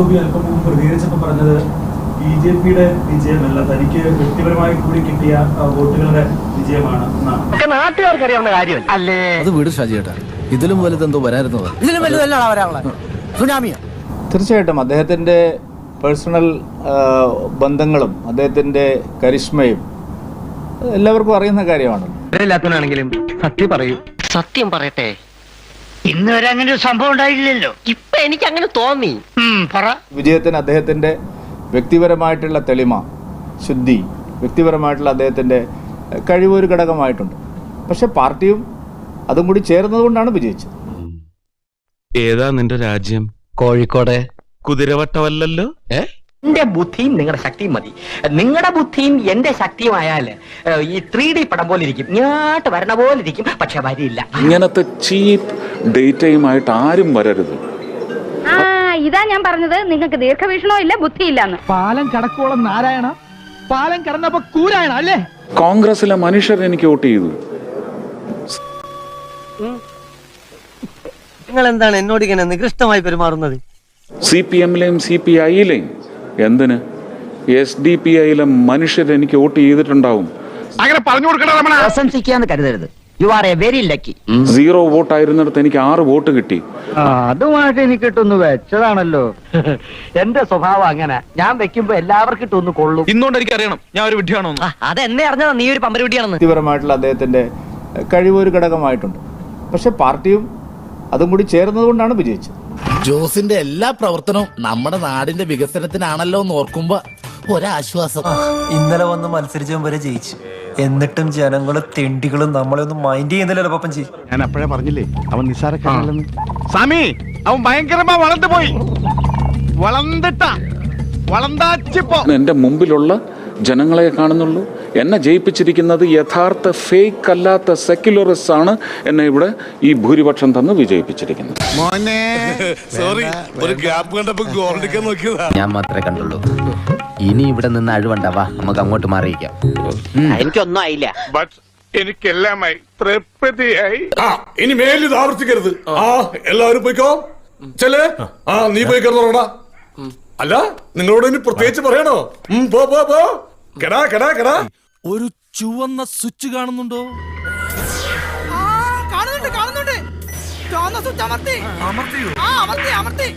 ഗോപി അല്പം മുമ്പ് പ്രതികരിച്ചപ്പോൾ പറഞ്ഞത് ബി ജെ പിയുടെ വിജയമല്ല തനിക്ക് വ്യക്തിപരമായി കൂടി കിട്ടിയ ആ, വോട്ടുകളുടെ വിജയമാണ് നാട്ടുകാർക്ക് അറിയാവുന്ന കാര്യം അല്ലേ? അത് വീട് ഷാജിയേട്ടാ ഇതിലും വലുതെന്തോ വരായിരുന്നത് ഇതിലും വലുതല്ല വരാനുള്ളത് സുനാമിയ? തീർച്ചയായിട്ടും. അദ്ദേഹത്തിന്റെ പേഴ്സണൽ ബന്ധങ്ങളും അദ്ദേഹത്തിന്റെ കരിഷ്മയും എല്ലാവർക്കും അറിയുന്ന കാര്യമാണ്. സത്യം പറയൂ. സത്യം പറയട്ടെ. ഇന്ന് വരെ അങ്ങനെ ഒരു സംഭവം ഉണ്ടായില്ലല്ലോ. ഇപ്പൊ എനിക്ക് അങ്ങനെ തോന്നി പറ. വിജയത്തിന് അദ്ദേഹത്തിന്റെ വ്യക്തിപരമായിട്ടുള്ള തെളിമ ശുദ്ധി വ്യക്തിപരമായിട്ടുള്ള അദ്ദേഹത്തിന്റെ കഴിവ് ഒരു ഘടകമായിട്ടുണ്ട്. പക്ഷെ പാർട്ടിയും അതും കൂടി ചേർന്നതുകൊണ്ടാണ് വിജയിച്ചത്. ഏതാ നിന്റെ രാജ്യം? കോഴിക്കോട്. കുതിരവട്ടമല്ലല്ലോ ഏ? എന്റെ ബുദ്ധിയും നിങ്ങളുടെ ശക്തിയും മതി. നിങ്ങളുടെ ബുദ്ധിയും എന്റെ ശക്തിയുമായാൽ ആയാൽ ഈ ത്രീ ഡി പടം പോലെ ഇരിക്കും. ഇങ്ങോട്ട് വരണ പോലെ ഇരിക്കും പക്ഷെ വരില്ല. ഇങ്ങനത്തെ ചീപ്പ് ഡേറ്റയുമായിട്ട് ആരും വരരുത്. ആ ഇതാ ഞാൻ പറഞ്ഞത്. നിങ്ങൾക്ക് ദീർഘവീക്ഷണോ ഇല്ല ബുദ്ധിയില്ലാന്ന്. പാലം കടക്കോളം നാരായണ പാലം കടന്നപ്പോ കൂരായണ അല്ലേ? കോൺഗ്രസിലെ മനുഷ്യർ എനിക്ക് വോട്ട് ചെയ്തു. നിങ്ങൾ എന്താണ് എന്നോട് ഇങ്ങനെ നികൃഷ്ടമായി പെരുമാറുന്നത്? സി പി എമ്മിലെയും സി പി ഐയിലെയും. എന്തിന്? എസ് ഡി പി ഐയിലെ മനുഷ്യർ എനിക്ക് വോട്ട് ചെയ്തിട്ടുണ്ടാവും. പ്രശംസിക്കാന്ന് കരുതരുത്. You are a very lucky zero വോട്ടായിരുന്നിടത്ത് എനിക്ക് ആറ് വോട്ട് കിട്ടി. അതുമായിട്ട് എനിക്ക് കിട്ടുന്നു വെച്ചതാണല്ലോ. എന്റെ സ്വഭാവം അങ്ങനെ. ഞാൻ വെക്കുമ്പോ എല്ലാവർക്കും ഇട്ടൊന്ന് കൊള്ളും. ഇന്നുകൊണ്ട് എനിക്ക് അറിയണം ഞാൻ ഒരു വിഡ്ഢിയാണോ അതെന്നെ അറിഞ്ഞതാ നീ ഒരു പമ്പരുട്ടിയാണെന്ന് വ്യക്തിപരമായിട്ടുള്ള അദ്ദേഹത്തിന്റെ കഴിവ് ഒരു ഘടകമായിട്ടുണ്ട്. പക്ഷെ പാർട്ടിയും അതും കൂടി ചേർന്നതുകൊണ്ടാണ് വിജയിച്ചത്. ജോസിന്റെ എല്ലാ പ്രവർത്തനവും നമ്മുടെ നാടിന്റെ വികസനത്തിനാണല്ലോ എന്ന് ഓർക്കുമ്പോ ഒരാശ്വാസം. ഇന്നലെ വന്ന് മത്സരിച്ചവൻ വരെ ജയിച്ചു. എന്നിട്ടും ജനങ്ങളും തെണ്ടികളും നമ്മളെ ഒന്നും മൈൻഡ് ചെയ്യുന്നില്ലല്ലോ പപ്പൻ ജി ഞാൻ അപ്പോഴേ പറഞ്ഞില്ലേ അവൻ നിസ്സാരക്കാരല്ലെന്ന് സ്വാമി അവൻ ഭയങ്കരമാ വളർന്നു പോയി. വളർന്നിട്ടാ. വളർന്നാച്ചിപ്പോ. എന്റെ മുമ്പിലുള്ള ജനങ്ങളെ കാണുന്നുള്ളൂ. എന്നെ ജയിപ്പിച്ചിരിക്കുന്നത് യഥാർത്ഥ ഫേക്ക് അല്ലാത്ത സെക്യുലറിസ്റ്റ് ആണ് എന്നെ ഇവിടെ ഈ ഭൂരിപക്ഷം തന്ന് വിജയിപ്പിച്ചിരിക്കുന്നത്. സോറി ഒരു ഗ്യാപ്പ് കണ്ടപ്പോ നോക്കിയതാ. ഞാൻ മാത്രമേ കണ്ടുള്ളൂ. ഇനി ഇവിടെ നിന്ന് അഴിവണ്ടാവാ നമുക്ക് അങ്ങോട്ട് മാറിയിക്കാം എനിക്കൊന്നും ആയില്ല. എനിക്കെല്ലാമായി തൃപ്തിയായി. ആ ഇനി മേലിൽ ഇത് ആവർത്തിക്കരുത്. ആ എല്ലാവരും പോയിക്കോ. ചെല്ലേ? ആ നീ പോയി കിടന്നോടാ. അല്ല നിങ്ങളോട് ഇനി പ്രത്യേകിച്ച് പറയണോ? പോ പോ പോ. കെടാ കെടാ കെടാ. ഒരു ചുവന്ന സ്വിച്ച് കാണുന്നുണ്ടോ? കാണുന്നുണ്ട് കാണുന്നുണ്ട്. ചുവന്ന സ്വിച്ച് അമർത്തി. അമർത്തി ആ അമർത്തി അമർത്തി.